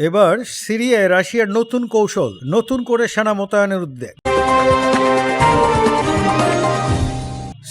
এবার সিরিয়ায় রাশিয়ার নতুন কৌশল নতুন করে সেনা মোতায়েনের উদ্যোগ।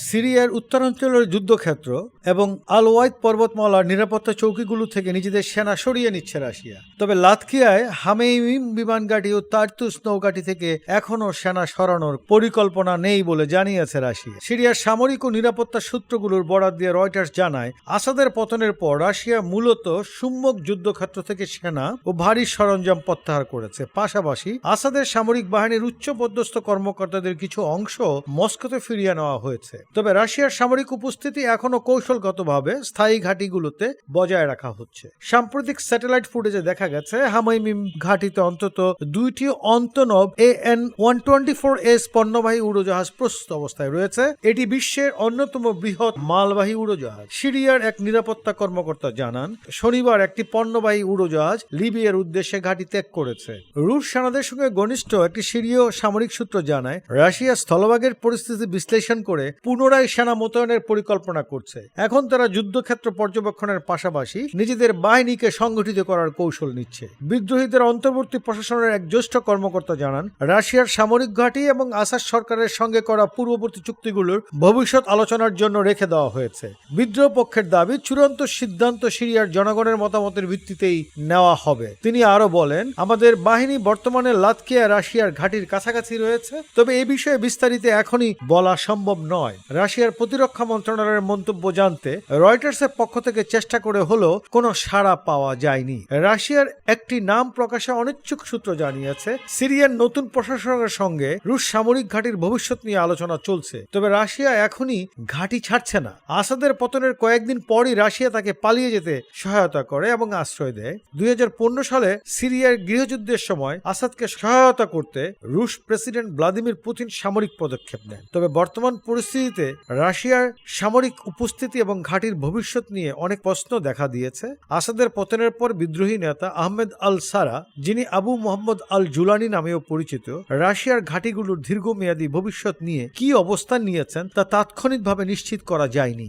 সিরিয়ার উত্তরাঞ্চলের যুদ্ধক্ষেত্র এবং আল ওয়াইদ পর্বতমালার নিরাপত্তা চৌকিগুলো থেকে নিজেদের সেনা সরিয়ে নিচ্ছে রাশিয়া। তবে লাতকিয়ায় হামেইমিম বিমান ঘাঁটি ও তার্তুস নৌঘাঁটি থেকে এখনও সেনা সরানোর পরিকল্পনা নেই বলে জানিয়েছে রাশিয়া। সিরিয়ার সামরিক ও নিরাপত্তা সূত্রগুলোর বরাদ দিয়ে রয়টার্স জানায়, আসাদের পতনের পর রাশিয়া মূলত সুম্মক যুদ্ধক্ষেত্র থেকে সেনা ও ভারী সরঞ্জাম প্রত্যাহার করেছে। পাশাপাশি আসাদের সামরিক বাহিনীর উচ্চ পদস্থ কর্মকর্তাদের কিছু অংশ মস্কোতে ফিরিয়ে নেওয়া হয়েছে। তবে রাশিয়ার সামরিক উপস্থিতি এখনও কৌশলগতভাবে স্থায়ী ঘাঁটিগুলোতে বজায় রাখা হচ্ছে। সাম্প্রতিক স্যাটেলাইট ফুটেজে দেখা গেছে, হামাইমিম ঘাঁটিতে অন্তত দুইটি Antonov A N one twenty four S পণ্যবাহী উড়োজাহাজ প্রস্তুত অবস্থায় রয়েছে। এটি বিশ্বের অন্যতম বৃহৎ মালবাহী উড়োজাহাজ। সিরিয়ার এক নিরাপত্তা কর্মকর্তা জানান, শনিবার একটি পণ্যবাহী উড়োজাহাজ লিবিয়ার উদ্দেশ্যে ঘাঁটি ত্যাগ করেছে। রুশ সেনাদের সঙ্গে ঘনিষ্ঠ একটি সিরীয় সামরিক সূত্র জানায়, রাশিয়া স্থলভাগের পরিস্থিতি বিশ্লেষণ করে পুনরায় সেনা মোতায়েনের পরিকল্পনা করছে। এখন তারা যুদ্ধক্ষেত্র পর্যবেক্ষণের পাশাপাশি নিজেদের বাহিনীকে সংগঠিত করার কৌশল নিচ্ছে। বিদ্রোহীদের অন্তর্বর্তী প্রশাসনের এক জ্যেষ্ঠ কর্মকর্তা জানান, রাশিয়ার সামরিক ঘাঁটি এবং আসাদ সরকারের সঙ্গে করা পূর্ববর্তী চুক্তিগুলোর ভবিষ্যৎ আলোচনার জন্য রেখে দেওয়া হয়েছে। বিদ্রোহ পক্ষের দাবি, চূড়ান্ত সিদ্ধান্ত সিরিয়ার জনগণের মতামতের ভিত্তিতেই নেওয়া হবে। তিনি আরও বলেন, আমাদের বাহিনী বর্তমানে লাতকিয়া রাশিয়ার ঘাঁটির কাছাকাছি রয়েছে, তবে এ বিষয়ে বিস্তারিত এখনই বলা সম্ভব নয়। রাশিয়ার প্রতিরক্ষা মন্ত্রণালয়ের মন্তব্য জানতে রয়টার্সের পক্ষ থেকে চেষ্টা করে হলেও কোনো সাড়া পাওয়া যায়নি। রাশিয়ার একটি নাম প্রকাশে অনিচ্ছুক সূত্র জানিয়েছে, সিরিয়ার নতুন প্রশাসনের সঙ্গে রুশ সামরিক ঘাঁটির ভবিষ্যৎ নিয়ে আলোচনা চলছে। তবে রাশিয়া এখনই ঘাঁটি ছাড়ছে না। আসাদের পতনের কয়েকদিন পরই রাশিয়া তাকে পালিয়ে যেতে সহায়তা করে এবং আশ্রয় দেয়। দুই হাজার পনেরো সালে সিরিয়ার গৃহযুদ্ধের সময় আসাদকে সহায়তা করতে রুশ প্রেসিডেন্ট ভ্লাদিমির পুতিন সামরিক পদক্ষেপ নেন। তবে বর্তমান পরিস্থিতিতে রাশিয়ার সামরিক উপস্থিতি এবং ঘাটির ভবিষ্যৎ নিয়ে অনেক প্রশ্ন দেখা দিয়েছে। আসাদের পতনের পর বিদ্রোহী নেতা আহমেদ আল সারা, যিনি আবু মোহাম্মদ আল জুলানি নামেও পরিচিত, রাশিয়ার ঘাটিগুলোর দীর্ঘমেয়াদী ভবিষ্যৎ নিয়ে কি অবস্থান নিয়েছেন তা তাৎক্ষণিকভাবে নিশ্চিত করা যায়নি।